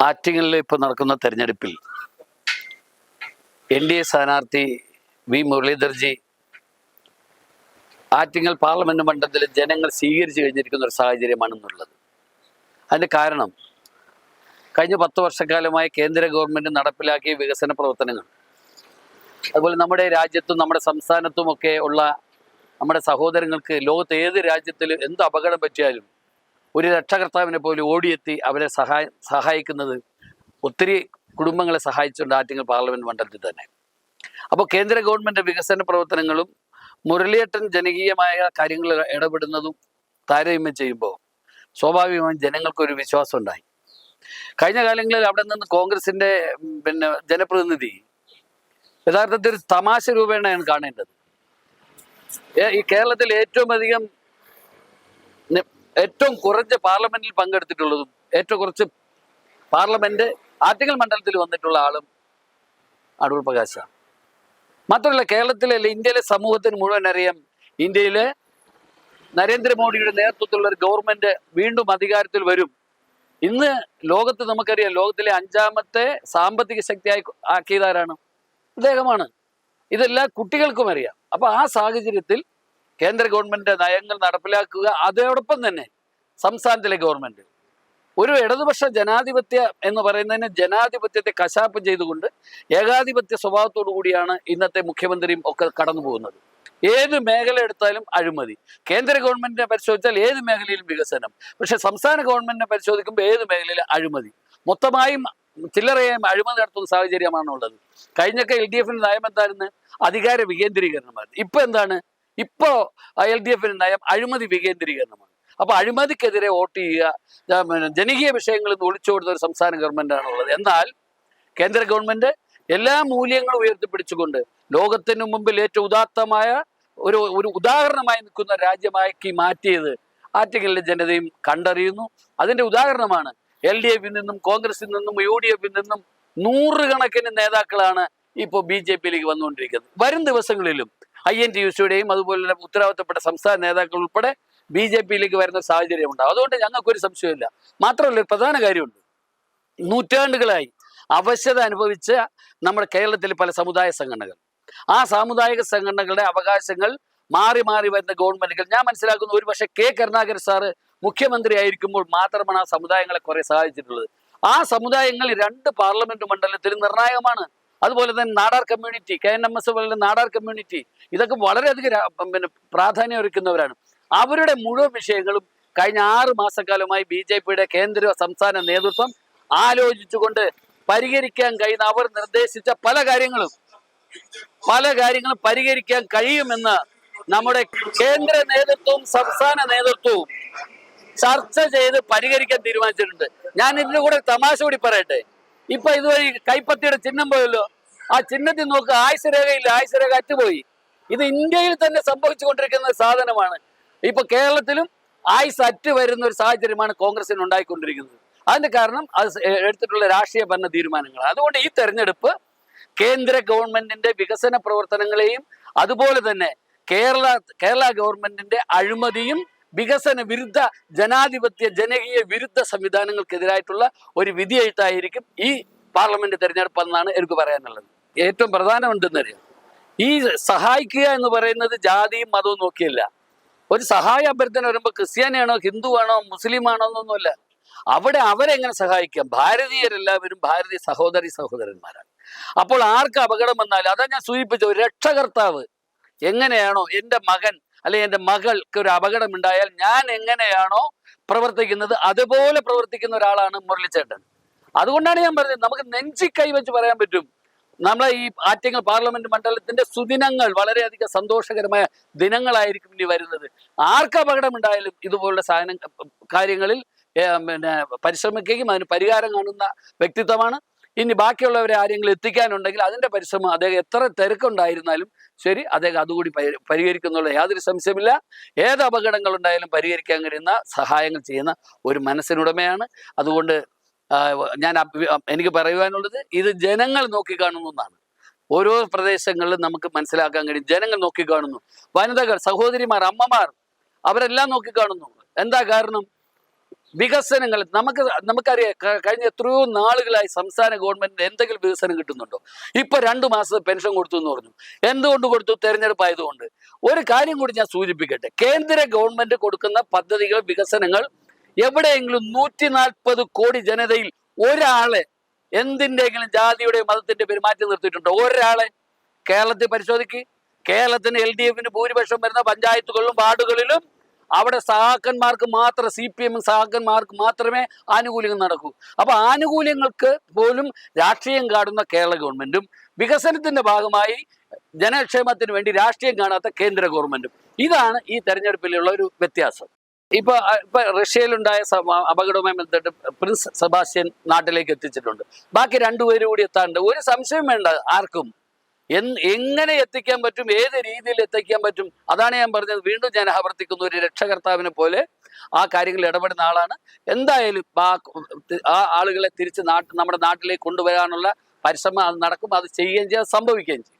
ആറ്റിങ്ങലിൽ ഇപ്പോൾ നടക്കുന്ന തെരഞ്ഞെടുപ്പിൽ എൻ ഡി എ സ്ഥാനാർത്ഥി വി മുരളീധർജി ആറ്റിങ്ങൽ പാർലമെന്റ് മണ്ഡലത്തിൽ ജനങ്ങൾ സ്വീകരിച്ചു കഴിഞ്ഞിരിക്കുന്ന ഒരു സാഹചര്യമാണെന്നുള്ളത്. അതിന്റെ കാരണം കഴിഞ്ഞ പത്ത് വർഷക്കാലമായി കേന്ദ്ര ഗവൺമെന്റ് നടപ്പിലാക്കിയ വികസന പ്രവർത്തനങ്ങൾ. അതുപോലെ നമ്മുടെ രാജ്യത്തും നമ്മുടെ സംസ്ഥാനത്തുമൊക്കെ ഉള്ള നമ്മുടെ സഹോദരങ്ങൾക്ക് ലോകത്ത് ഏത് രാജ്യത്തിൽ എന്ത് അപകടം പറ്റിയാലും ഒരു രക്ഷകർത്താവിനെ പോലും ഓടിയെത്തി അവരെ സഹായ സഹായിക്കുന്നത് ഒത്തിരി കുടുംബങ്ങളെ സഹായിച്ചുകൊണ്ട് ആറ്റിങ്ങൽ പാർലമെന്റ് മണ്ഡലത്തിൽ തന്നെ. അപ്പോൾ കേന്ദ്ര ഗവൺമെന്റ് വികസന പ്രവർത്തനങ്ങളും മുരളിയേട്ടൻ ജനകീയമായ കാര്യങ്ങൾ ഇടപെടുന്നതും താരതമ്യം ചെയ്യുമ്പോൾ സ്വാഭാവികമായും ജനങ്ങൾക്കൊരു വിശ്വാസം ഉണ്ടായി. കഴിഞ്ഞ കാലങ്ങളിൽ അവിടെ നിന്ന് കോൺഗ്രസിന്റെ പിന്നെ ജനപ്രതിനിധി യഥാർത്ഥത്തിൽ ഒരു തമാശ രൂപേണയാണ് കാണേണ്ടത്. ഈ കേരളത്തിൽ ഏറ്റവും അധികം ഏറ്റവും കുറച്ച് പാർലമെന്റിൽ പങ്കെടുത്തിട്ടുള്ളതും ഏറ്റവും കുറച്ച് പാർലമെന്റ് ആറ്റിങ്ങൽ മണ്ഡലത്തിൽ വന്നിട്ടുള്ള ആളും അടൂർ പ്രകാശാണ്. മാത്രമല്ല കേരളത്തിലെ ഇന്ത്യയിലെ സമൂഹത്തിന് മുഴുവൻ അറിയാം ഇന്ത്യയിലെ നരേന്ദ്രമോദിയുടെ നേതൃത്വത്തിലുള്ള ഒരു ഗവൺമെന്റ് വീണ്ടും അധികാരത്തിൽ വരും. ഇന്ന് ലോകത്ത് നമുക്കറിയാം ലോകത്തിലെ അഞ്ചാമത്തെ സാമ്പത്തിക ശക്തിയായി ആക്കിയതാരാണ്? അദ്ദേഹമാണ് ഇതെല്ലാം കുട്ടികൾക്കും അറിയാം. അപ്പൊ ആ സാഹചര്യത്തിൽ കേന്ദ്ര ഗവൺമെന്റിന്റെ നയങ്ങൾ നടപ്പിലാക്കുക അതോടൊപ്പം തന്നെ സംസ്ഥാനത്തിലെ ഗവൺമെന്റ് ഒരു ഇടതുപക്ഷ ജനാധിപത്യ എന്ന് പറയുന്നതിന് ജനാധിപത്യത്തെ കശാപ്പ് ചെയ്തുകൊണ്ട് ഏകാധിപത്യ സ്വഭാവത്തോടു കൂടിയാണ് ഇന്നത്തെ മുഖ്യമന്ത്രിയും ഒക്കെ കടന്നു പോകുന്നത്. ഏത് മേഖല എടുത്താലും അഴിമതി. കേന്ദ്ര ഗവൺമെന്റിനെ പരിശോധിച്ചാൽ ഏത് മേഖലയിലും വികസനം. പക്ഷെ സംസ്ഥാന ഗവൺമെന്റിനെ പരിശോധിക്കുമ്പോൾ ഏത് മേഖലയിലും അഴിമതി. മൊത്തമായും ചില്ലറയായും അഴിമതി നടത്തുന്ന സാഹചര്യമാണുള്ളത്. കഴിഞ്ഞൊക്കെ എൽ ഡി എഫിന്റെ നയം എന്തായിരുന്നു? അധികാര വികേന്ദ്രീകരണമായിരുന്നു. ഇപ്പൊ എന്താണ്? ഇപ്പോ എൽ ഡി എഫിന്റെ നയം അഴിമതി വികേന്ദ്രീകരണമാണ്. അപ്പൊ അഴിമതിക്കെതിരെ വോട്ട് ചെയ്യുക ജനകീയ വിഷയങ്ങളിൽ നിന്ന് ഒളിച്ചു കൊടുത്ത ഒരു സംസ്ഥാന ഗവൺമെന്റാണ് ഉള്ളത് എന്നാൽ കേന്ദ്ര ഗവൺമെന്റ് എല്ലാ മൂല്യങ്ങളും ഉയർത്തിപ്പിടിച്ചുകൊണ്ട് ലോകത്തിന് മുമ്പിൽ ഏറ്റവും ഉദാത്തമായ ഒരു ഒരു ഉദാഹരണമായി നിൽക്കുന്ന രാജ്യമാക്കി മാറ്റിയത് ആറ്റിങ്ങലിലെ ജനതയും കണ്ടറിയുന്നു. അതിന്റെ ഉദാഹരണമാണ് എൽ ഡി എഫിൽ നിന്നും കോൺഗ്രസിൽ നിന്നും യു ഡി എഫിൽ നിന്നും നൂറുകണക്കിന് നേതാക്കളാണ് ഇപ്പോൾ ബി ജെ പിയിലേക്ക് വന്നുകൊണ്ടിരിക്കുന്നത്. വരും ദിവസങ്ങളിലും ഐ എൻ ടി യു സിയുടെയും അതുപോലെ തന്നെ ഉത്തരവാദിത്തപ്പെട്ട സംസ്ഥാന നേതാക്കൾ ഉൾപ്പെടെ ബി ജെ പിയിലേക്ക് വരുന്ന സാഹചര്യം ഉണ്ടാകും അതുകൊണ്ട് ഞങ്ങൾക്കൊരു സംശയമില്ല മാത്രമല്ല ഒരു പ്രധാന കാര്യമുണ്ട്. നൂറ്റാണ്ടുകളായി അവശത അനുഭവിച്ച നമ്മുടെ കേരളത്തിലെ പല സമുദായ സംഘടനകൾ. ആ സാമുദായിക സംഘടനകളുടെ അവകാശങ്ങൾ മാറി മാറി വരുന്ന ഗവൺമെന്റുകൾ. ഞാൻ മനസ്സിലാക്കുന്നു ഒരു പക്ഷേ കെ കരുണാകരൻ സാറ് മുഖ്യമന്ത്രി ആയിരിക്കുമ്പോൾ മാത്രമാണ് ആ സമുദായങ്ങളെ കുറെ സഹായിച്ചിട്ടുള്ളത്. ആ സമുദായങ്ങൾ രണ്ട് പാർലമെന്റ് മണ്ഡലത്തിൽ നിർണായകമാണ്. അതുപോലെ തന്നെ Nadar community K N M S പോലുള്ള നാടാർ കമ്മ്യൂണിറ്റി ഇതൊക്കെ വളരെയധികം പിന്നെ പ്രാധാന്യം ഒരുക്കുന്നവരാണ് അവരുടെ മുഴുവൻ വിഷയങ്ങളും കഴിഞ്ഞ ആറ് മാസക്കാലമായി ബി ജെ പിയുടെ കേന്ദ്ര സംസ്ഥാന നേതൃത്വം ആലോചിച്ചുകൊണ്ട് പരിഹരിക്കാൻ കഴിയുന്ന അവർ നിർദ്ദേശിച്ച പല കാര്യങ്ങളും പല കാര്യങ്ങളും പരിഹരിക്കാൻ കഴിയുമെന്ന് നമ്മുടെ കേന്ദ്ര നേതൃത്വവും സംസ്ഥാന നേതൃത്വവും ചർച്ച ചെയ്ത് പരിഹരിക്കാൻ തീരുമാനിച്ചിട്ടുണ്ട്. ഞാൻ ഇതിന്റെ കൂടെ തമാശ കൂടി പറയട്ടെ? ഇപ്പൊ ഇതുവഴി കൈപ്പത്തിയുടെ ചിഹ്നം പോയല്ലോ. ആ ചിഹ്നത്തിൽ നോക്ക് ആയുസരേഖയില്ല ആയുസരേഖ അറ്റുപോയി. ഇത് ഇന്ത്യയിൽ തന്നെ സംഭവിച്ചു കൊണ്ടിരിക്കുന്ന സാധനമാണ്. ഇപ്പൊ കേരളത്തിലും ആയുസ് അറ്റ് വരുന്ന ഒരു സാഹചര്യമാണ് കോൺഗ്രസിന് ഉണ്ടായിക്കൊണ്ടിരിക്കുന്നത്. അതിന്റെ കാരണം അത് എടുത്തിട്ടുള്ള രാഷ്ട്രീയ ഭരണ തീരുമാനങ്ങൾ അതുകൊണ്ട് ഈ തെരഞ്ഞെടുപ്പ് കേന്ദ്ര ഗവൺമെന്റിന്റെ വികസന പ്രവർത്തനങ്ങളെയും അതുപോലെ തന്നെ കേരള കേരള ഗവൺമെന്റിന്റെ അഴിമതിയും വികസന വിരുദ്ധ ജനാധിപത്യ ജനകീയ വിരുദ്ധ സംവിധാനങ്ങൾക്കെതിരായിട്ടുള്ള ഒരു വിധിയായിട്ടായിരിക്കും ഈ പാർലമെന്റ് തെരഞ്ഞെടുപ്പ് എന്നാണ് എനിക്ക് പറയാനുള്ളത്. ഏറ്റവും പ്രധാനമുണ്ടെന്ന് അറിയാം ഈ സഹായിക്കുക എന്ന് പറയുന്നത് ജാതിയും മതവും നോക്കിയല്ല. ഒരു സഹായ അഭ്യർത്ഥന വരുമ്പോൾ ക്രിസ്ത്യാനിയാണോ ഹിന്ദുവാണോ ആണോ മുസ്ലിം ആണോ എന്നൊന്നുമല്ല. അവിടെ അവരെങ്ങനെ സഹായിക്കാം? ഭാരതീയരെല്ലാവരും ഭാരതീയ സഹോദരി സഹോദരന്മാരാണ്. അപ്പോൾ ആർക്ക് അപകടം വന്നാലും അതാ ഞാൻ സൂചിപ്പിച്ച ഒരു രക്ഷകർത്താവ് എങ്ങനെയാണോ എന്റെ മകൻ അല്ലെങ്കിൽ എന്റെ മകൾക്ക് ഒരു അപകടം ഉണ്ടായാൽ ഞാൻ എങ്ങനെയാണോ പ്രവർത്തിക്കുന്നത് അതുപോലെ പ്രവർത്തിക്കുന്ന ഒരാളാണ് മുരളിച്ചേട്ടൻ. അതുകൊണ്ടാണ് ഞാൻ പറഞ്ഞത് നമുക്ക് നെഞ്ചി കൈ വെച്ച് പറയാൻ പറ്റും. നമ്മളെ ഈ ആറ്റിങ്ങൽ പാർലമെന്റ് മണ്ഡലത്തിന്റെ സുദിനങ്ങൾ വളരെയധികം സന്തോഷകരമായ ദിനങ്ങളായിരിക്കും ഇനി വരുന്നത്. ആർക്ക് അപകടം ഉണ്ടായാലും ഇതുപോലുള്ള സാധനം കാര്യങ്ങളിൽ പിന്നെ പരിശ്രമിക്കുകയും അതിന് പരിഹാരം കാണുന്ന വ്യക്തിത്വമാണ് ഇനി ബാക്കിയുള്ളവരെ ആരെങ്കിലും എത്തിക്കാനുണ്ടെങ്കിൽ അതിന്റെ പരിശ്രമം അദ്ദേഹം എത്ര തിരക്കുണ്ടായിരുന്നാലും ശരി അദ്ദേഹം അതുകൂടി പരി- പരിഹരിക്കുന്നുള്ള യാതൊരു സംശയമില്ല ഏത് അപകടങ്ങൾ ഉണ്ടായാലും പരിഹരിക്കാൻ കഴിയുന്ന സഹായങ്ങൾ ചെയ്യുന്ന ഒരു മനസ്സിനുടമയാണ്. അതുകൊണ്ട് ഞാൻ എനിക്ക് പറയുവാനുള്ളത് ഇത് ജനങ്ങൾ നോക്കിക്കാണുന്നതാണ് ഓരോ പ്രദേശങ്ങളിലും നമുക്ക് മനസ്സിലാക്കാൻ കഴിയും. ജനങ്ങൾ നോക്കിക്കാണുന്നു. വനിതകൾ സഹോദരിമാർ അമ്മമാർ അവരെല്ലാം നോക്കിക്കാണുന്നു. എന്താ കാരണം? വികസനങ്ങൾ. നമുക്ക് നമുക്കറിയാം കഴിഞ്ഞ എത്രയോ നാളുകളായി സംസ്ഥാന ഗവൺമെന്റിന് എന്തെങ്കിലും വികസനം കിട്ടുന്നുണ്ടോ? ഇപ്പൊ രണ്ടു മാസത്തെ പെൻഷൻ കൊടുത്തു എന്ന് പറഞ്ഞു. എന്തുകൊണ്ട് കൊടുത്തു? തെരഞ്ഞെടുപ്പ് ആയതുകൊണ്ട് ഒരു കാര്യം കൂടി ഞാൻ സൂചിപ്പിക്കട്ടെ. കേന്ദ്ര ഗവൺമെന്റ് കൊടുക്കുന്ന പദ്ധതികൾ വികസനങ്ങൾ എവിടെയെങ്കിലും നൂറ്റി നാൽപ്പത് കോടി ജനതയിൽ ഒരാളെ എന്തിന്റെങ്കിലും ജാതിയുടെ മതത്തിന്റെ പെരുമാറ്റം നിർത്തിയിട്ടുണ്ടോ? ഒരാളെ കേരളത്തിൽ പരിശോധിക്ക്. കേരളത്തിന് എൽ ഡി എഫിന് ഭൂരിപക്ഷം വരുന്ന പഞ്ചായത്തുകളിലും വാർഡുകളിലും അവിടെ സഹാക്കന്മാർക്ക് മാത്രം സി പി എം സഹാക്കന്മാർക്ക് മാത്രമേ ആനുകൂല്യങ്ങൾ നടക്കൂ. അപ്പോൾ ആനുകൂല്യങ്ങൾക്ക് പോലും രാഷ്ട്രീയം കാണുന്ന കേരള ഗവൺമെന്റും വികസനത്തിന്റെ ഭാഗമായി ജനക്ഷേമത്തിന് വേണ്ടി രാഷ്ട്രീയം കാണാത്ത കേന്ദ്ര ഗവൺമെന്റും. ഇതാണ് ഈ തെരഞ്ഞെടുപ്പിലുള്ള ഒരു വ്യത്യാസം. ഇപ്പൊ ഇപ്പൊ റഷ്യയിലുണ്ടായ അപകടവുമായി ബന്ധപ്പെട്ട് പ്രിൻസ് സെബാസ്റ്റ്യൻ നാട്ടിലേക്ക് എത്തിച്ചിട്ടുണ്ട്. ബാക്കി രണ്ടുപേരും കൂടി എത്താണ്ട് ഒരു സംശയം വേണ്ട ആർക്കും. എങ്ങനെ എത്തിക്കാൻ പറ്റും? ഏത് രീതിയിൽ എത്തിക്കാൻ പറ്റും? അതാണ് ഞാൻ പറഞ്ഞത്. വീണ്ടും ഞാൻ ആവർത്തിക്കുന്ന. ഒരു രക്ഷകർത്താവിനെ പോലെ ആ കാര്യങ്ങളിൽ ഇടപെടുന്ന ആളാണ്. എന്തായാലും ആ ആ ആളുകളെ തിരിച്ച് നാട്ട് നമ്മുടെ നാട്ടിലേക്ക് കൊണ്ടുവരാനുള്ള പരിശ്രമം അത് നടക്കും. അത് ചെയ്യുകയും ചെയ്യാം സംഭവിക്കുകയും ചെയ്യും.